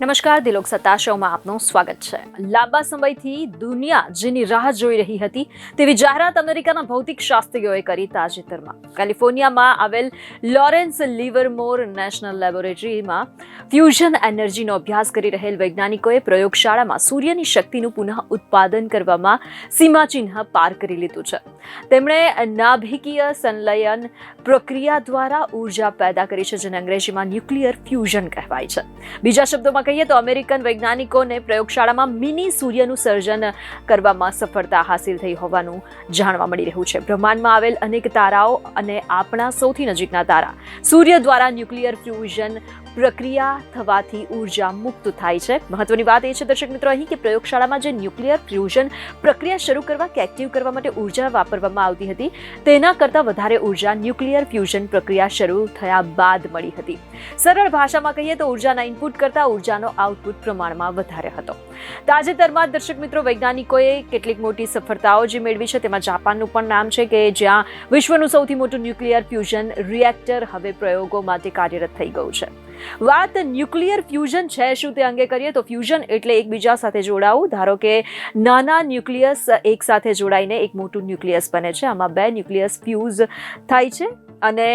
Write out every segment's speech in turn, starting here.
નમસ્કાર, દિલોક સત્તા શોમાં આપનું સ્વાગત છે. લાંબા સમયથી દુનિયા જેની રાહ જોઈ રહી હતી, તેવી જાહેરાત અમેરિકાના ભૌતિક શાસ્ત્રીઓએ કરી તાજેતરમાં. કેલિફોર્નિયામાં આવેલ લોરેન્સ લિવરમોર નેશનલ લેબોરેટરીમાં ફ્યુઝન એનર્જીનો અભ્યાસ કરી રહેલ વૈજ્ઞાનિકોએ પ્રયોગશાળામાં સૂર્યની શક્તિનું પુનઃ ઉત્પાદન કરવામાં સીમાચિહ્ન પાર કરી લીધું છે. તેમણે નાભિકીય સંલયન પ્રક્રિયા દ્વારા ઊર્જા પેદા કરી છે, જેને અંગ્રેજીમાં ન્યુક્લિયર ફ્યુઝન કહેવાય છે. બીજા શબ્દોમાં કહીએ તો અમેરિકન વૈજ્ઞાનિકોને પ્રયોગશાળામાં મિની સૂર્યનું સર્જન કરવામાં સફળતા હાંસિલ થઈ હોવાનું જાણવા મળી રહ્યું છે. બ્રહ્માંડમાં આવેલ અનેક તારાઓ અને આપણા સૌથી નજીકના તારા. સૂર્ય દ્વારા ન્યુક્લિયર ફ્યુઝન પ્રક્રિયા થવાથી ઊર્જા મુક્ત થાય છે. મહત્વની વાત એ છે, દર્શક મિત્રો, અહીં કે પ્રયોગશાળામાં જે ન્યુક્લિયર ફ્યુઝન પ્રક્રિયા શરૂ કરવા કે એક્ટિવ કરવા માટે ઊર્જા વાપરવામાં આવતી હતી, તેના કરતાં વધારે ઊર્જા ન્યુક્લિયર ફ્યુઝન પ્રક્રિયા શરૂ થયા બાદ મળી હતી. સરળ ભાષામાં કહીએ તો ઉર્જાના ઇનપુટ કરતાં ઉર્જાનો આઉટપુટ પ્રમાણમાં વધારે હતો. તાજેતરમાં દર્શક મિત્રો, વૈજ્ઞાનિકોએ કેટલીક મોટી સફળતાઓ જે મેળવી છે, તેમાં જાપાનનું પણ નામ છે કે જ્યાં વિશ્વનું સૌથી મોટું ન્યુક્લિયર ફ્યુઝન રિએક્ટર હવે પ્રયોગો માટે કાર્યરત થઈ ગયું છે. વાત ન્યુક્લિયર ફ્યુઝન છે, શું તે અંગે કરીએ તો ફ્યુઝન એટલે એકબીજા સાથે જોડાવું. ધારો કે નાના ન્યુક્લિયસ એક સાથે જોડાઈને એક મોટું ન્યુક્લિયસ બને છે. આમાં બે ન્યુક્લિયસ ફ્યુઝ થાય છે અને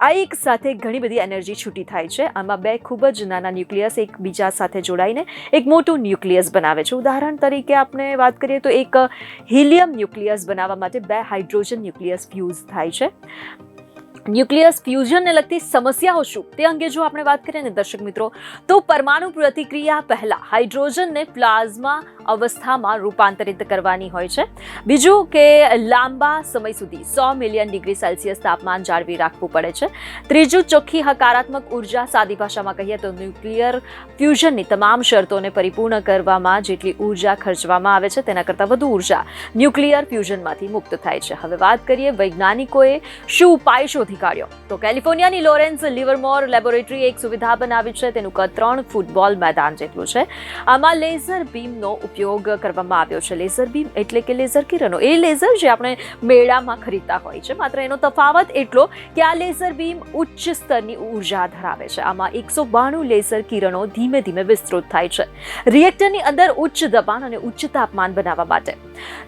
આ એક સાથે ઘણી બધી એનર્જી છૂટી થાય છે. આમાં બે ખૂબ જ નાના ન્યુક્લિયસ એકબીજા સાથે જોડાઈને એક મોટું ન્યુક્લિયસ બનાવે છે. ઉદાહરણ તરીકે આપણે વાત કરીએ તો એક હિલિયમ ન્યુક્લિયસ બનાવવા માટે બે હાઇડ્રોજન ન્યુક્લિયસ ફ્યુઝ થાય છે. ન્યુક્લિયસ ફ્યુઝનને લગતી સમસ્યાઓ શું? તે અંગે જો આપણે વાત કરીએ ને દર્શક મિત્રો, તો પરમાણુ પ્રતિક્રિયા પહેલાં હાઇડ્રોજનને પ્લાઝમા અવસ્થામાં રૂપાંતરિત કરવાની હોય છે. બીજું કે લાંબા સમય સુધી સો મિલિયન ડિગ્રી સેલ્સિયસ તાપમાન જાળવી રાખવું પડે છે. ત્રીજું, ચોખ્ખી હકારાત્મક ઊર્જા સાદી ભાષામાં કહીએ તો ન્યુક્લિયર ફ્યુઝનની તમામ શરતોને પરિપૂર્ણ કરવામાં જેટલી ઊર્જા ખર્ચવામાં આવે છે, તેના કરતાં વધુ ઊર્જા ન્યુક્લિયર ફ્યુઝનમાંથી મુક્ત થાય છે. હવે વાત કરીએ વૈજ્ઞાનિકોએ શું ઉપાય શોધી કાઢ્યો. તો કેલિફોર્નિયાની લોરેન્સ લિવરમોર લેબોરેટરી એક સુવિધા બનાવી છે. તેનું કદ ત્રણ ફૂટબોલ મેદાન જેટલું છે. આમાં લેઝર બીમનો ઉપયોગ કરવામાં આવ્યો છે. લેઝર બીમ એટલે કે લેઝર કિરણો. એ લેઝર જે આપણે મેળામાં ખરીદતા હોય છે. માત્ર એનો તફાવત એટલો કે આ લેઝર બીમ ઉચ્ચ સ્તરની ઊર્જા ધરાવે છે. આમાં એકસો બાણું લેઝર કિરણો ધીમે ધીમે વિસ્તૃત થાય છે. રિએક્ટરની અંદર ઉચ્ચ દબાણ અને ઉચ્ચ તાપમાન બનાવવા માટે.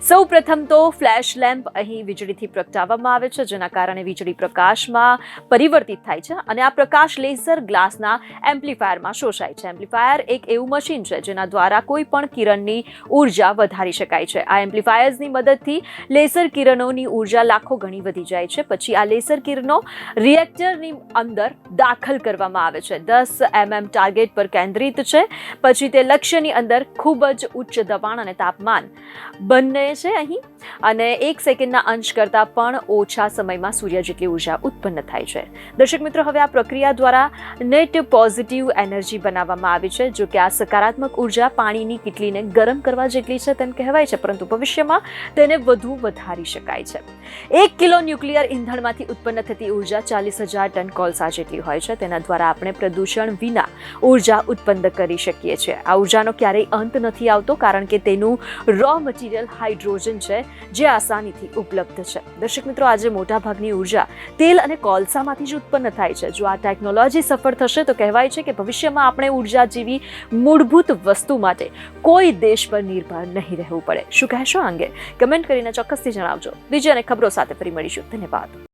સૌ પ્રથમ તો ફ્લેશ લેમ્પ અહીં વીજળીથી પ્રગટાવવામાં આવે છે, જેના કારણે વીજળી પ્રકાશમાં પરિવર્તિત થાય છે અને આ પ્રકાશ લેઝર ગ્લાસના એમ્પ્લીફાયરમાં શોષાય છે. એમ્પ્લીફાયર એક એવું મશીન છે જેના દ્વારા કોઈ પણ કિરણની ઊર્જા વધારી શકાય છે. આ એમ્પ્લીફાયર્સની મદદથી લેસર કિરણોની ઊર્જા લાખો ગણી વધી જાય છે. પછી આ લેસર કિરણો રિએક્ટરની અંદર દાખલ કરવામાં આવે છે. દસ એમએમ ટાર્ગેટ પર કેન્દ્રિત છે. પછી તે લક્ષ્યની અંદર ખૂબ જ ઉચ્ચ દબાણ અને તાપમાન બંને છે અહીં. અને એક સેકન્ડના અંશ કરતાં પણ ઓછા સમયમાં સૂર્ય જેટલી ઊર્જા ઉત્પન્ન થાય છે. દર્શક મિત્રો, હવે આ પ્રક્રિયા દ્વારા નેટ પોઝિટિવ એનર્જી બનાવવામાં આવી છે, જો કે આ સકારાત્મક ઊર્જા પાણીની કીટલીને ગરમ કરવા જેટલી છે તેમ કહેવાય છે, પરંતુ ભવિષ્યમાં તેને વધુ વધારી શકાય છે. એક કિલો ન્યુક્લિયર ઇંધણમાંથી ઉત્પન્ન થતી ઊર્જા ચાલીસ હજાર ટન કોલસા જેટલી હોય છે. તેના દ્વારા આપણે પ્રદૂષણ વિના ઊર્જા ઉત્પન્ન કરી શકીએ છીએ. આ ઉર્જાનો ક્યારેય અંત નથી આવતો, કારણ કે તેનું રો મટીરિયલ હાઇડ્રોજન છે, જે આસાનીથી ઉપલબ્ધ છે. દર્શક મિત્રો, આજે મોટાભાગની ઊર્જા તેલ અને કોલસામાંથી જ ઉત્પન્ન થાય છે. જો આ ટેકનોલોજી સફળ થશે, તો કહેવાય છે કે ભવિષ્યમાં આપણે ઊર્જા જેવી મૂળભૂત વસ્તુ માટે કોઈ દેશ પર નિર્ભર નહીં રહેવું પડે. શું કહેશો અંગે? કમેન્ટ કરીને ચોક્કસથી જણાવજો. બીજી અને ખબરો સાથે ફરી મળીશું. ધન્યવાદ.